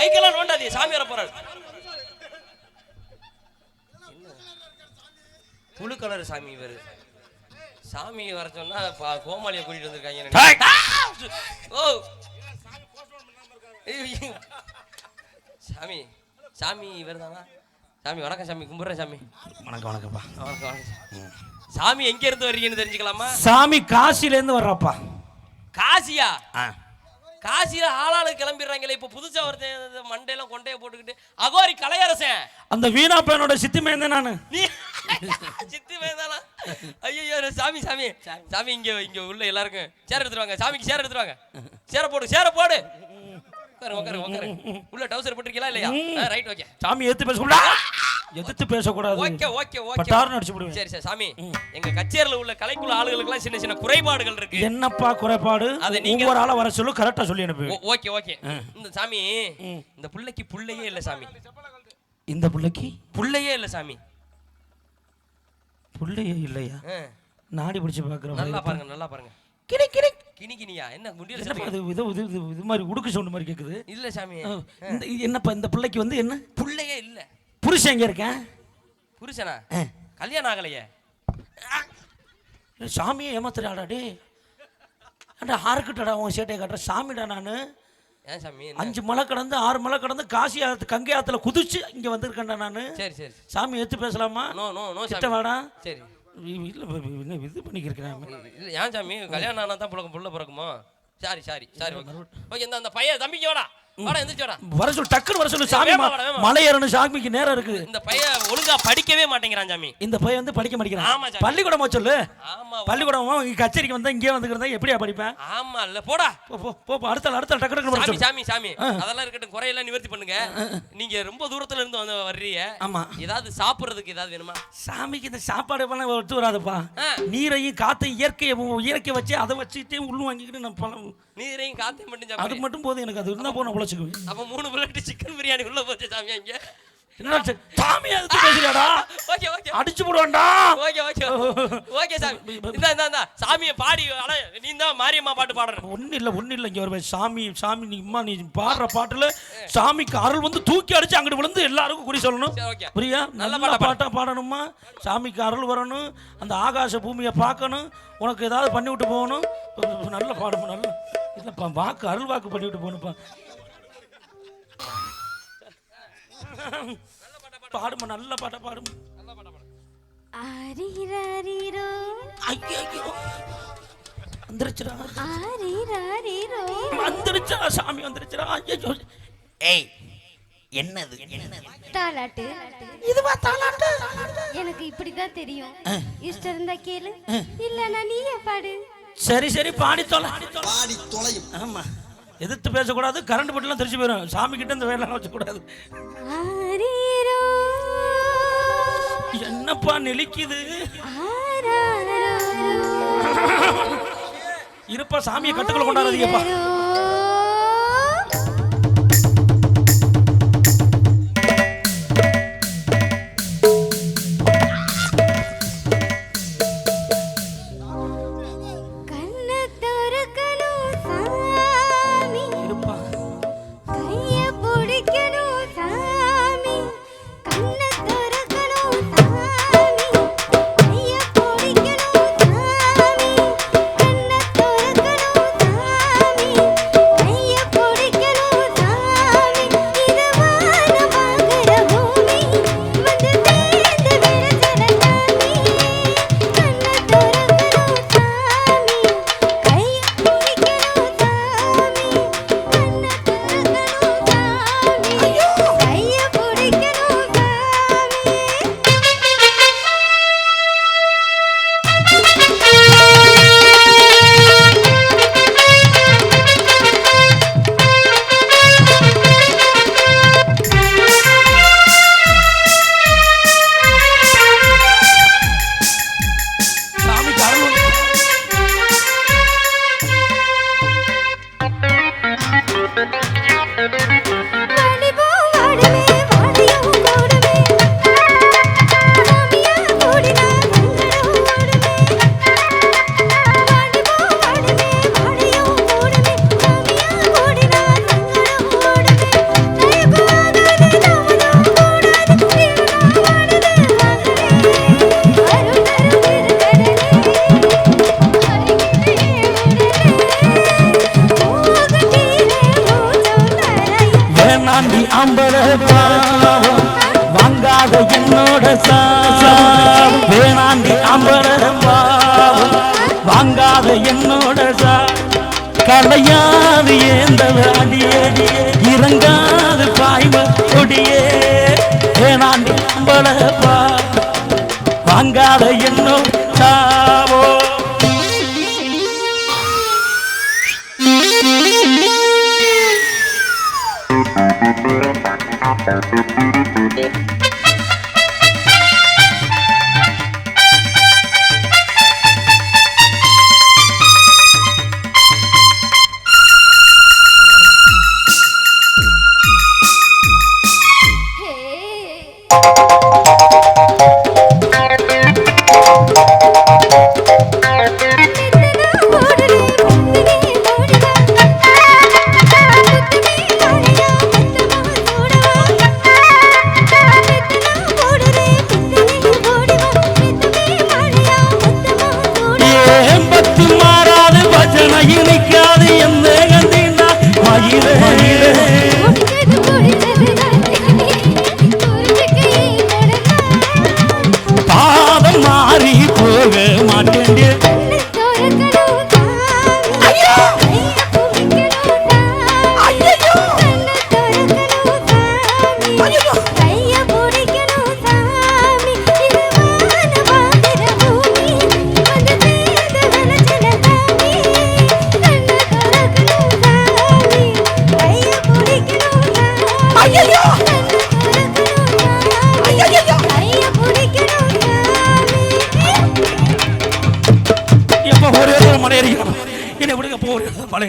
மைக்கெல்லாம் நோண்டாதீங்க சாமி வர போறாரு புழு கலர் சாமி இவரு. சாமி வர சொன்னா கோமாளியை கூட்டிட்டு வந்திருக்காங்க. ஓ. சாமி சாமி இவர் தானா சாமி வணக்கம் சாமி கும்பிட்றேன் சாமி. வணக்கம் வணக்கம்ப்பா. வணக்கம் வணக்கம். சாமி எங்க இருந்து வர்றீங்கன்னு தெரிஞ்சுக்கலாமா? சாமி காசிலேருந்து வர்றப்பா. காசியா? ஆ. காசியில ஆளாளு கிளம்பிடுறாங்களே இப்ப புதுசா ஒருத்தன் மண்டையெல்லாம் கொண்டைய போட்டுக்கிட்டு அகோரி கலையரசன். அந்த வீணா பையனோட சித்தி மேய்ந்தேன் நான். நீ சித்தி வேதாளா ஐயோ சாமி சாமி. சாமி இங்க இங்க உள்ள எல்லாருக்கும் சேர் எடுத்துட்டு வாங்க. சாமிக்கு சேர் எடுத்துட்டு வாங்க. சேர போடு சேர போடு. உட்காரு உட்காரு உட்காரு. உள்ள டவுசர் போட்டிருக்கீங்களா இல்லையா? ரைட் ஓகே சாமி எதிர்த்து பேசக்கூடாது எதிர்த்து பேசக்கூடாது. Okay okay okay. பட்டாருன்னு அடிச்சு விடுவேன் சரி சரி சாமி. எங்க கச்சேரியில உள்ள கலைக்குள்ள ஆளுகளுக்கெல்லாம் சின்ன சின்ன குறைபாடுகள் இருக்கு. என்னப்பா குறைபாடு? அதை நீங்க- ஒவ்வொரு ஆளா வர சொல்லு கரெக்டா சொல்லி அனுப்பு. Okay okay. இந்த சாமி இந்த புள்ளைக்கு புள்ளையே இல்ல சாமி. இந்த பிள்ளைக்கு? புள்ளையே இல்ல சாமி. பிள்ளையே இல்லையா? நாடி பிடிச்சு பாக்குறேன் நல்லா பாருங்க நல்லா பாருங்க. கிரி கினி கினியா என்ன முடியல இது இது இது இது மாதிரி உடுக்கு சவுண்ட் மாதிரி கேக்குது. இல்ல சாமி. ஆ, இந்த இது என்னப்பா இந்த பிள்ளைக்கு வந்து என்ன? புள்ளையே இல்ல. புருஷன் எங்க இருக்கேன்? புருஷனா. கல்யாணம் ஆகலையே. சாமியை ஏமாத்துறாடா டே அடா ஆறுக்கிட்டடா உன் சேட்டையை காட்டுற? சாமிடா நான். ஏன் சாமி? அஞ்சு மலை கடந்து ஆறு மலை கடந்து காசி ஆத்து கங்கை ஆத்துல குதிச்சு இங்க வந்திருக்கேன்டா நான். சரி சரி சாமி எடுத்து பேசலாமா? நோ நோ நோ கிட்ட சாமி. வாடா. சரி. இல்ல இது பண்ணிக்கிறேன் இல்ல ஏன் சாமி? கல்யாணம் ஆனா தான் புள்ள புள்ள பிறக்குமோ? Sorry sorry sorry okay. Okay இந்த அந்த பையன் தம்பிக்கு வாடா. வாடா வர சொல்லு டக்குன்னு வர சொல்லு சாமி. மலை ஏறணும் சாமிக்கு நேரம் இருக்குது இந்த பையன் ஒழுங்கா படிக்கவே மாட்டேங்கிறான் சாமி. இந்த பையன் வந்து படிக்க மாட்டேங்கிறான். பள்ளிக்கூடமா சொல்லு. ஆமா பள்ளிக்கூடமா கச்சேரிக்கு வந்தா இங்கே வந்துக்கிறதா எப்படியா படிப்பேன்? ஆமா இல்ல போடா. போ அடுத்த அடுத்த டக்கு சாமி சாமி சாமி. அதெல்லாம் இருக்கட்டும் குறையெல்லாம் நிவர்த்தி பண்ணுங்க. நீங்க ரொம்ப தூரத்துல இருந்து வந்து வர்றீங்க. ஆமா. ஏதாவது சாப்பிடுறதுக்கு ஏதாவது வேணுமா? சாமிக்கு இந்த சாப்பாடு பண்ண ஒத்து வராதுப்பா. நீரையும் காத்தையும் இயற்கையை இயற்கை வச்சு அதை வச்சுட்டே உள்ள வாங்கிக்கிட்டு நான் நீரையும் காத்தையும் மட்டும் அது மட்டும் போதும் எனக்கு. அது இருந்தா போன உழைச்சிக்குவேன் அப்ப மூணு பிளேட் சிக்கன் பிரியாணி உள்ள போச்சு சாமி அங்க. சாமி பேசுறியாடா? Okay okay. அடிச்சு போடுவான்டா. Okay okay. ஓகே சாமி. இந்த சாமியை பாடி ஆனா நீ தான் மாரியம்மா பாட்டு பாடுற. ஒன்றும் இல்லை ஒன்றும் இல்லை இங்கே வருவேன் சாமி சாமி நீ அம்மா நீ பாடுற பாட்டுல சாமிக்கு அருள் வந்து தூக்கி அடிச்சு அங்கிட்டு விழுந்து எல்லாருக்கும் குறி சொல்லணும். புரியா? நல்ல பாட்டா பாடணுமா? சாமிக்கு அருள் வரணும். அந்த ஆகாச பூமியை பார்க்கணும். உனக்கு ஏதாவது பண்ணி விட்டு போகணும். நல்ல பாடும் நல்ல. இல்லைப்பா வாக்கு அருள் வாக்கு பண்ணி விட்டு போகணும்ப்பா. பாடுமா நல்ல பாட்டா பாடுமா. ஆரிராரிரோ. ஐயோ வந்துருச்சுடா. ஆரிராரிரோ. வந்துருச்சா சாமி வந்துருச்சுடா. ஐயோ ஏய் என்னது? என்னது தாலாட்டு. இதுவா தாலாட்டு? எனக்கு இப்படிதான் தெரியும். இஷ்டம் இருந்தா கேளு. இல்லனா நீயே பாடு. சரி சரி பாடி தொலை. பாடி தொலையும். ஆமா. எதிர்த்து பேசக்கூடாது கரண்ட் பட்டெல்லாம் தெரிச்சு போயிடும் சாமி கிட்ட இந்த வேலை வச்சக்கூடாது. என்னப்பா நெளிக்குது? ஆராரோ. இருப்பா சாமியை கட்டுக்குள்ள கொண்டாடாதீங்கப்பா. வேணாண்டி அம்பலப்பா வாங்காத என்னோட சாசம். வேணாண்டி அம்பலப்பா வாங்காத என்னோட சா கலையாது ஏந்தவ அடியே மாறாது பஜனை இணைக்காது எந்த கண்டினா மயிலே எப்போ என்னை விடுங்க போகிறேன் மலை